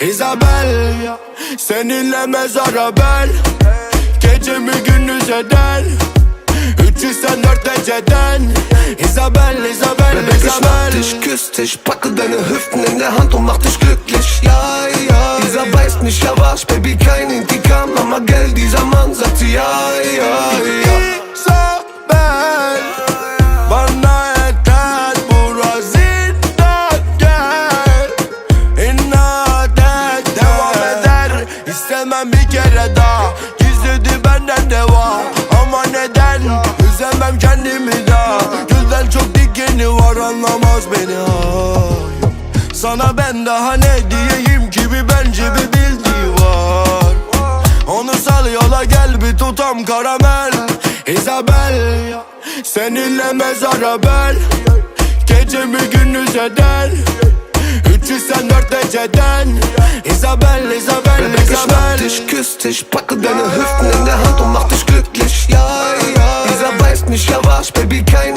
Isabel Seninle mezara bel Gecemi gündüz eder? 304 dereceden. Isabel, Isabel, Bebek, ich mach Isabel. dich, küss dich, packe deine Hüften in der Hand und mach dich glücklich. Ja, ja, dieser beißt nicht, ja was, Baby, kein Intikam, Mama, gell, dieser Mann sagt sie, ja, ja, ja. Anlamaz beni ay. Sana ben daha ne diyeyim ki bir bence bir bildiği var. Onu sal yola gel bir tutam karamel. Isabel Seninle mezara bel Gecemi gündüz eder? 304 dereceden Isabel, Isabel, mach Isabel dich, küss dich, packe deine Hüften in der Hand und mach dich glücklich. Ja, ja, dieser beißt nicht, ja was, Baby, kein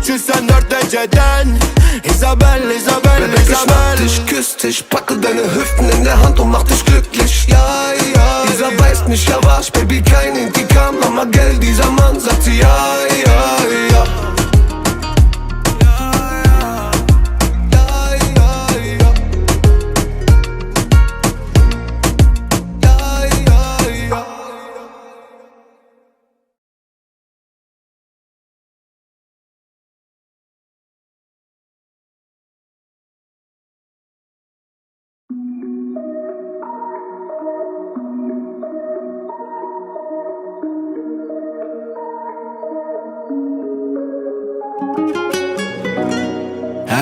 304 dereceden Isabel, Isabel, Bebek, ich mach Isabel dich, küss dich, packe deine Hüften in der Hand und mach dich glücklich. Ja, ja, dieser beißt nicht, ja was, Baby, kein Intikam, Mama, gell, dieser Mann sagt sie, ja, ja. Ja,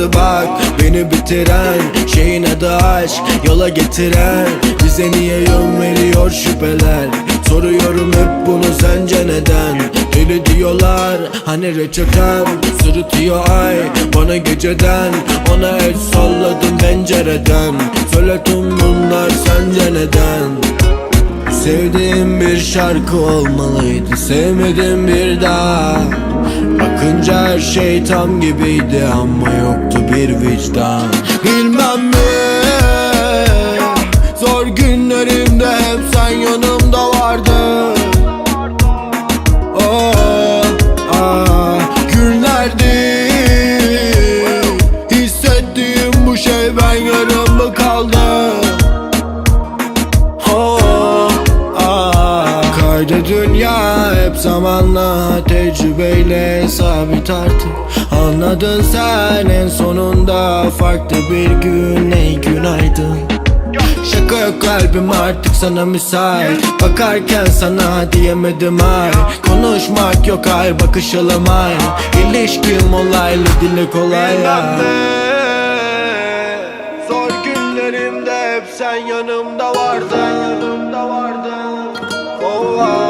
Yaramadı bak beni bitiren Şeyin adı aşk yola getiren. Bize niye yön veriyor şüpheler? Soruyorum hep bunu sence neden? Deli diyorlar hani reçetem Sırıtıyor ay bana geceden. Ona el salladım pencereden. Söyle tüm bunlar sence neden Sevdiğim bir şarkı olmalıydı Sevmedim bir daha. Bakınca her şey tam gibiydi Ama yoktu bir vicdan. Bilmem Kaydı dünya hep zamanla tecrübeyle sabit artık. Anladın sen en sonunda farklı bir gün. Ey günaydın. Şaka yok kalbim artık sana müsait. Bakarken sana diyemedim ay. Konuşmak yok ay bakışalım ay İlişkim olaylı dile kolay Zor günlerimde hep sen Yanımda vardın Oh.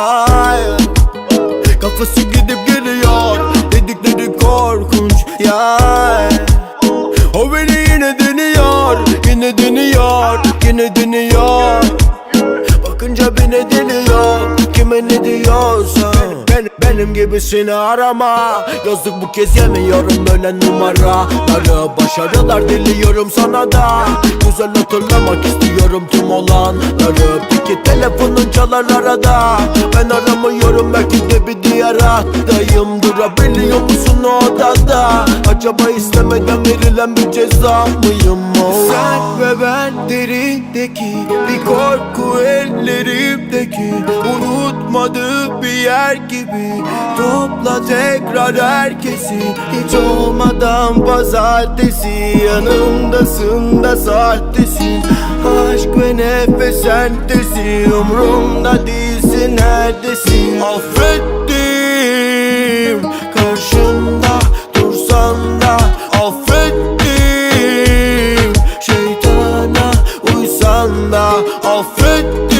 Hayır Kafası gidip geliyor. Dedikleri korkunç ya O beni yine deniyor Yine deniyor Yine deniyor. Bakınca beni deniyor Kime ne diyorsan ben, Benim gibisini arama. Yazık bu kez yemiyorum böyle numaraları. Başarılar diliyorum sana da. Güzel hatırlamak istiyorum tüm olanları. Peki telefonun çalar arada. Ben aramıyorum belki de bir diğer hattayım Durabiliyor musun o odada Acaba istemeden verilen bir ceza mıyım? Oh. Sen ve ben derindeki bir korku ellerimdeki Unutmadığı bir yer gibi Topla tekrar herkesi. Hiç olmadan pazartesi Yanımdasın da sahtesin Aşk ve nefes sentesi Umrumda değilsin neredesin? Affettim. Karşımda dursan da Affettim. Şeytana uysan da Affettim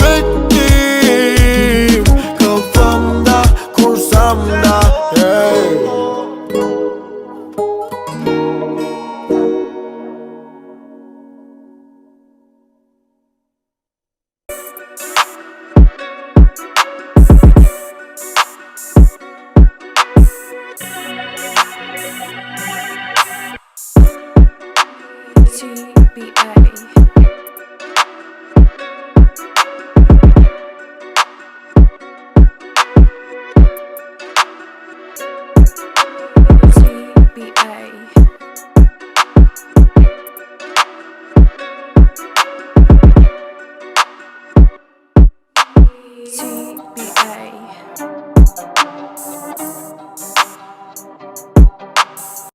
Affettim